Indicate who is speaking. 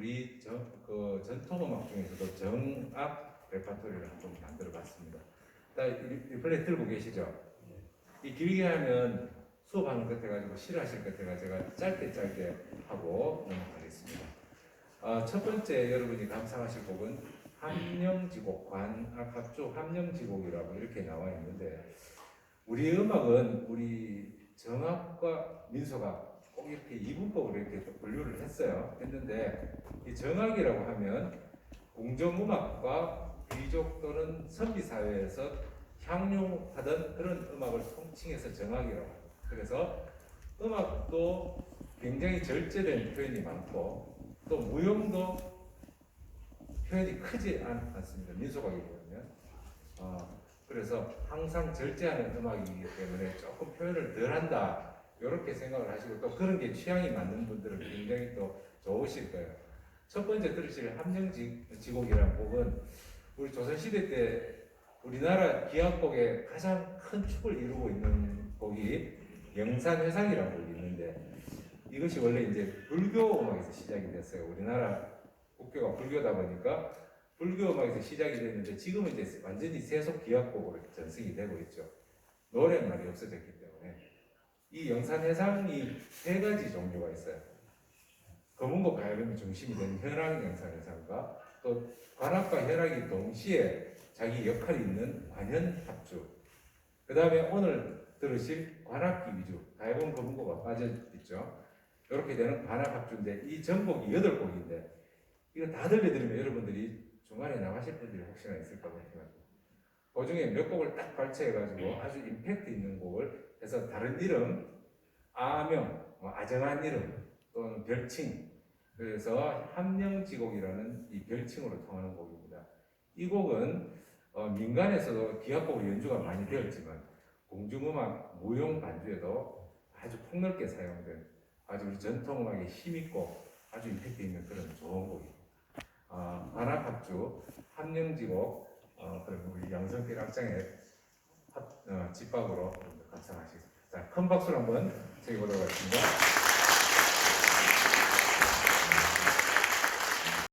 Speaker 1: 우리 저, 그 전통 음악 중에서도 정압 레파토리를 좀 만들어 봤습니다. 자, 이, 이 플레이 들고 계시죠? 이 길게 하면 수업하는 것 해가지고 싫어하실 것 해가 제가 짧게 짧게 하고 넘어가겠습니다. 아, 첫 번째 여러분이 감상하실 곡은 함령지곡 관악합주 함령지곡이라고 이렇게 나와 있는데 우리 음악은 우리 정악과 꼭 이렇게 이분법으로 이렇게 또 분류를 했어요. 했는데 이 정악이라고 하면 공정음악과 귀족 또는 선비 사회에서 향용하던 그런 음악을 통칭해서 정악이라고 합니다. 그래서 음악도 굉장히 절제된 표현이 많고 또 무용도 표현이 크지 않, 않습니다. 민속악이 보면. 어, 그래서 항상 절제하는 음악이기 때문에 조금 표현을 덜 한다. 이렇게 생각을 하시고 또 그런 게 취향이 맞는 분들은 굉장히 또 좋으실 거예요. 첫 번째 들으실 함정지곡이라는 곡은 우리 조선시대 때 우리나라 기악곡의 가장 큰 축을 이루고 있는 곡이 영산회상이라는 곡이 있는데 이것이 원래 이제 불교 음악에서 시작이 됐어요. 우리나라 국교가 불교다 보니까 불교 음악에서 시작이 됐는데 지금은 이제 완전히 세속 기악곡으로 전승이 되고 있죠. 노랫말이 없어졌기 때문에 이 영산회상이 세 가지 종류가 있어요. 검은고 가야금이 중심이 된 현악 영산회상과 또 관악과 현악이 동시에 자기 역할이 있는 관현 합주. 그 다음에 오늘 들으실 관악기 위주, 가야금 검은고가 빠져 있죠. 이렇게 되는 관악 합주인데 이 전곡이 여덟 곡인데 이거 다 들려드리면 여러분들이 중간에 나가실 분들이 혹시나 있을까 걱정합니다. 그 중에 몇 곡을 딱 발췌해가지고 아주 임팩트 있는 곡을 해서 다른 이름, 아명, 뭐 아정한 이름 또는 별칭 그래서 함령지곡이라는 이 별칭으로 통하는 곡입니다. 이 곡은 어, 민간에서도 기악곡으로 연주가 많이 되었지만 공중음악 무용 반주에도 아주 폭넓게 사용된 아주 우리 전통음악에 힘있고 아주 임팩트 있는 그런 좋은 곡입니다. 어, 관악합주, 함령지곡, 어, 그리고 우리 양성필 악장의 합, 어, 집밥으로 감상하시겠습니다. 자, 큰 박수를 한번 드리도록 하겠습니다.